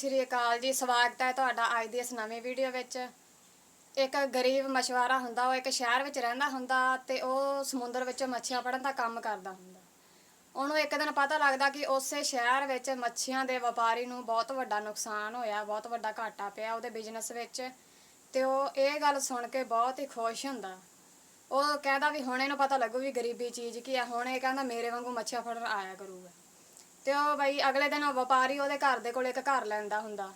ਸ੍ਰੀ ਅਕਾਲ ਜੀ, ਸਵਾਗਤ ਹੈ ਤੁਹਾਡਾ ਅੱਜ ਦੀ ਇਸ ਨਵੀਂ ਵੀਡੀਓ ਵਿੱਚ। ਇੱਕ ਗਰੀਬ ਮਛਵਾਰਾ ਹੁੰਦਾ, ਉਹ ਇੱਕ ਸ਼ਹਿਰ ਵਿੱਚ ਰਹਿੰਦਾ ਹੁੰਦਾ ਤੇ ਉਹ ਸਮੁੰਦਰ ਵਿੱਚ ਮੱਛੀਆਂ ਫੜਨ ਦਾ ਕੰਮ ਕਰਦਾ ਹੁੰਦਾ। ਉਹਨੂੰ ਇੱਕ ਦਿਨ ਪਤਾ ਲੱਗਦਾ ਕਿ ਉਸੇ ਸ਼ਹਿਰ ਵਿੱਚ ਮੱਛੀਆਂ ਦੇ ਵਪਾਰੀ ਨੂੰ ਬਹੁਤ ਵੱਡਾ ਨੁਕਸਾਨ ਹੋਇਆ, ਬਹੁਤ ਵੱਡਾ ਘਾਟਾ ਪਿਆ ਉਹਦੇ ਬਿਜ਼ਨਸ ਵਿੱਚ। ਤੇ ਉਹ ਇਹ ਗੱਲ ਸੁਣ ਕੇ ਬਹੁਤ ਹੀ ਖੁਸ਼ ਹੁੰਦਾ। ਉਹ ਕਹਿੰਦਾ ਵੀ ਹੁਣ ਇਹਨੂੰ ਪਤਾ ਲੱਗੂ ਵੀ ਗਰੀਬੀ ਚੀਜ਼ ਕੀ ਆ, ਹੁਣ ਇਹ ਕਹਿੰਦਾ ਮੇਰੇ ਵਾਂਗੂ ਮੱਛੀਆਂ ਫੜਨ ਆਇਆ ਕਰੂਗਾ। ਤੇ ਉਹ ਬਈ ਅਗਲੇ ਦਿਨ ਉਹ ਵਪਾਰੀ ਉਹਦੇ ਘਰ ਦੇ ਕੋਲ ਇੱਕ ਘਰ ਲੈਂਦਾ ਹੁੰਦਾ।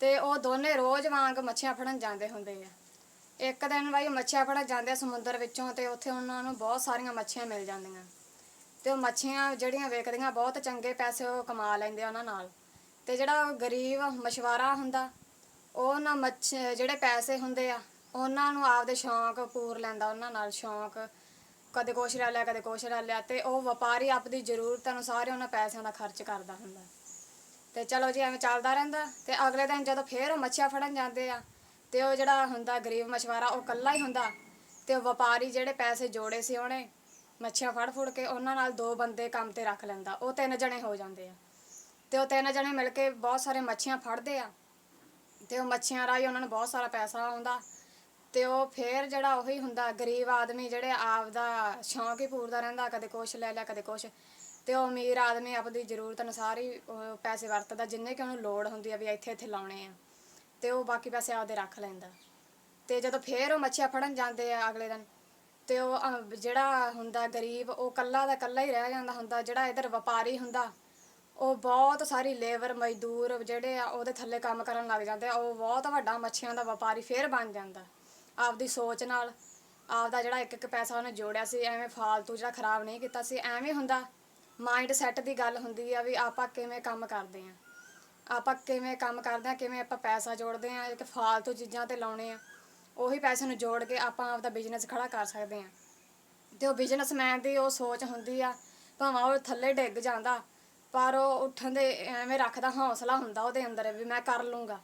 ਤੇ ਉਹ ਦੋਨੇ ਰੋਜ਼ ਵਾਂਗ ਮੱਛੀਆਂ ਫੜਨ ਜਾਂਦੇ ਹੁੰਦੇ ਆ। ਇੱਕ ਦਿਨ ਬਈ ਮੱਛੀਆਂ ਫੜਨ ਜਾਂਦੇ ਆ ਸਮੁੰਦਰ ਵਿੱਚੋਂ ਤੇ ਉੱਥੇ ਉਹਨਾਂ ਨੂੰ ਬਹੁਤ ਸਾਰੀਆਂ ਮੱਛੀਆਂ ਮਿਲ ਜਾਂਦੀਆਂ। ਤੇ ਉਹ ਮੱਛੀਆਂ ਜਿਹੜੀਆਂ ਵੇਚਦੀਆਂ ਬਹੁਤ ਚੰਗੇ ਪੈਸੇ ਉਹ ਕਮਾ ਲੈਂਦੇ ਆ ਉਹਨਾਂ ਨਾਲ। ਤੇ ਜਿਹੜਾ ਗਰੀਬ ਮਛਵਾਰਾ ਹੁੰਦਾ, ਉਹ ਨਾ ਮੱਛ ਜਿਹੜੇ ਪੈਸੇ ਹੁੰਦੇ ਆ, ਉਹਨਾਂ ਨੂੰ ਆਪਦੇ ਸ਼ੌਂਕ ਪੂਰ ਲੈਂਦਾ, ਉਹਨਾਂ ਨਾਲ ਸ਼ੌਂਕ ਕਦੇ ਕੁਛ ਲੈ ਲਿਆ, ਕਦੇ ਕੁਛ ਲੈ ਲਿਆ ਤੇ ਉਹ ਵਪਾਰੀ ਆਪਦੀ ਜ਼ਰੂਰਤਾਂ ਅਨੁਸਾਰ ਹੀ ਉਹਨਾਂ ਪੈਸਿਆਂ ਦਾ ਖਰਚ ਕਰਦਾ ਹੁੰਦਾ। ਤੇ ਚਲੋ ਜੀ, ਐਵੇਂ ਚੱਲਦਾ ਰਹਿੰਦਾ ਤੇ ਅਗਲੇ ਦਿਨ ਜਦੋਂ ਫੇਰ ਉਹ ਮੱਛੀਆਂ ਫੜਨ ਜਾਂਦੇ ਆ ਤੇ ਉਹ ਜਿਹੜਾ ਹੁੰਦਾ ਗਰੀਬ ਮਛਵਾਰਾ ਉਹ ਇਕੱਲਾ ਹੀ ਹੁੰਦਾ ਤੇ ਉਹ ਵਪਾਰੀ ਜਿਹੜੇ ਪੈਸੇ ਜੋੜੇ ਸੀ ਉਹਨੇ ਮੱਛੀਆਂ ਫੜ ਫੁੜ ਕੇ ਉਹਨਾਂ ਨਾਲ ਦੋ ਬੰਦੇ ਕੰਮ ਤੇ ਰੱਖ ਲੈਂਦਾ, ਉਹ ਤਿੰਨ ਜਣੇ ਹੋ ਜਾਂਦੇ ਆ। ਤੇ ਉਹ ਤਿੰਨ ਜਣੇ ਮਿਲ ਕੇ ਬਹੁਤ ਸਾਰੇ ਮੱਛੀਆਂ ਫੜਦੇ ਆ ਤੇ ਉਹ ਮੱਛੀਆਂ ਰਾਹੀਂ ਉਹਨਾਂ ਨੂੰ ਬਹੁਤ ਸਾਰਾ ਪੈਸਾ ਆਉਂਦਾ ਤੇ ਉਹ ਫੇਰ ਜਿਹੜਾ ਉਹੀ ਹੁੰਦਾ ਗਰੀਬ ਆਦਮੀ ਜਿਹੜੇ ਆਪ ਦਾ ਸ਼ੌਂਕ ਹੀ ਪੂਰਦਾ ਰਹਿੰਦਾ ਕਦੇ ਕੁਛ ਲੈ ਲਿਆ ਕਦੇ ਕੁਛ। ਤੇ ਉਹ ਅਮੀਰ ਆਦਮੀ ਆਪਦੀ ਜ਼ਰੂਰਤ ਅਨੁਸਾਰ ਹੀ ਉਹ ਪੈਸੇ ਵਰਤਦਾ ਜਿੰਨੇ ਕਿ ਉਹਨੂੰ ਲੋੜ ਹੁੰਦੀ ਆ ਵੀ ਇੱਥੇ ਇੱਥੇ ਲਾਉਣੇ ਆ। ਤੇ ਉਹ ਬਾਕੀ ਪੈਸੇ ਆਪਦੇ ਰੱਖ ਲੈਂਦਾ। ਤੇ ਜਦੋਂ ਫੇਰ ਉਹ ਮੱਛੀਆਂ ਫੜਨ ਜਾਂਦੇ ਆ ਅਗਲੇ ਦਿਨ ਤੇ ਉਹ ਅਹ, ਜਿਹੜਾ ਹੁੰਦਾ ਗਰੀਬ ਉਹ ਕੱਲਾ ਦਾ ਕੱਲਾ ਹੀ ਰਹਿ ਜਾਂਦਾ ਹੁੰਦਾ ਜਿਹੜਾ ਇਧਰ ਵਪਾਰੀ ਹੁੰਦਾ ਉਹ ਬਹੁਤ ਸਾਰੀ ਲੇਬਰ ਮਜ਼ਦੂਰ ਜਿਹੜੇ ਆ ਉਹਦੇ ਥੱਲੇ ਕੰਮ ਕਰਨ ਲੱਗ ਜਾਂਦੇ ਆ ਉਹ ਬਹੁਤ ਵੱਡਾ ਮੱਛੀਆਂ ਦਾ ਵਪਾਰੀ ਫੇਰ ਬਣ ਜਾਂਦਾ। ਆਪਦੀ ਸੋਚ ਨਾਲ ਆਪਦਾ ਜਿਹੜਾ ਇੱਕ ਇੱਕ ਪੈਸਾ ਉਹਨੇ ਜੋੜਿਆ ਸੀ, ਐਵੇਂ ਫਾਲਤੂ ਜਿਹੜਾ ਖਰਾਬ ਨਹੀਂ ਕੀਤਾ ਸੀ, ਐਵੇਂ ਹੁੰਦਾ ਮਾਈਂਡ ਸੈੱਟ ਦੀ ਗੱਲ ਹੁੰਦੀ ਆ ਵੀ ਆਪਾਂ ਕਿਵੇਂ ਕੰਮ ਕਰਦੇ ਆ। ਆਪਾਂ ਕਿਵੇਂ ਕੰਮ ਕਰਦੇ ਆ, ਕਿਵੇਂ ਆਪਾਂ ਪੈਸਾ ਜੋੜਦੇ ਆ, ਇੱਕ ਫਾਲਤੂ ਚੀਜ਼ਾਂ ਤੇ ਲਾਉਣੇ ਆ। ਉਹੀ ਪੈਸੇ ਨੂੰ ਜੋੜ ਕੇ ਆਪਾਂ ਆਪਦਾ ਬਿਜ਼ਨਸ ਖੜਾ ਕਰ ਸਕਦੇ ਆ। ਤੇ ਉਹ ਬਿਜ਼ਨਸਮੈਨ ਦੀ ਉਹ ਸੋਚ ਹੁੰਦੀ ਆ, ਭਾਵੇਂ ਉਹ ਥੱਲੇ ਡਿੱਗ ਜਾਂਦਾ, ਪਰ ਉਹ ਉੱਠਣ ਦੇ ਐਵੇਂ ਰੱਖਦਾ ਹੌਸਲਾ ਹੁੰਦਾ ਉਹਦੇ ਅੰਦਰ ਵੀ ਮੈਂ ਕਰ ਲੂੰਗਾ।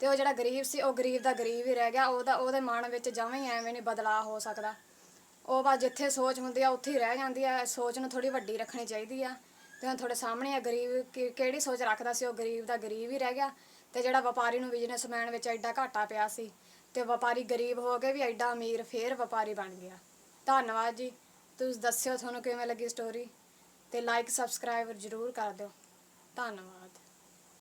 ਤੇ ਉਹ ਜਿਹੜਾ ਗਰੀਬ ਸੀ, ਉਹ ਗਰੀਬ ਦਾ ਗਰੀਬ ਹੀ ਰਹਿ ਗਿਆ। ਉਹਦਾ, ਉਹਦੇ ਮਨ ਵਿੱਚ ਜਮਾਂ ਹੀ ਐਵੇਂ ਨਹੀਂ ਬਦਲਾਅ ਹੋ ਸਕਦਾ। ਉਹ ਬਸ ਜਿੱਥੇ ਸੋਚ ਹੁੰਦੀ ਆ, ਉੱਥੇ ਹੀ ਰਹਿ ਜਾਂਦੀ ਆ। ਸੋਚ ਨੂੰ ਥੋੜੀ ਵੱਡੀ ਰੱਖਣੀ ਚਾਹੀਦੀ ਆ। ਤੇ ਹੁਣ ਤੁਹਾਡੇ ਸਾਹਮਣੇ ਆ ਗਰੀਬ, ਕਿ- ਕਿਹੜੀ ਸੋਚ ਰੱਖਦਾ ਸੀ, ਉਹ ਗਰੀਬ ਦਾ ਗਰੀਬ ਹੀ ਰਹਿ ਗਿਆ। ਤੇ ਜਿਹੜਾ ਵਪਾਰੀ ਨੂੰ ਬਿਜ਼ਨਸਮੈਨ ਵਿੱਚ ਐਡਾ ਘਾਟਾ ਪਿਆ ਸੀ, ਤੇ ਵਪਾਰੀ ਗਰੀਬ ਹੋ ਕੇ ਵੀ ਐਡਾ ਅਮੀਰ ਫੇਰ ਵਪਾਰੀ ਬਣ ਗਿਆ। ਧੰਨਵਾਦ ਜੀ। ਤੁਸੀਂ ਦੱਸਿਓ ਤੁਹਾਨੂੰ ਕਿਵੇਂ ਲੱਗੀ ਸਟੋਰੀ ਤੇ ਲਾਈਕ ਸਬਸਕ੍ਰਾਈਬ ਜ਼ਰੂਰ ਕਰ ਦਿਓ। ਧੰਨਵਾਦ।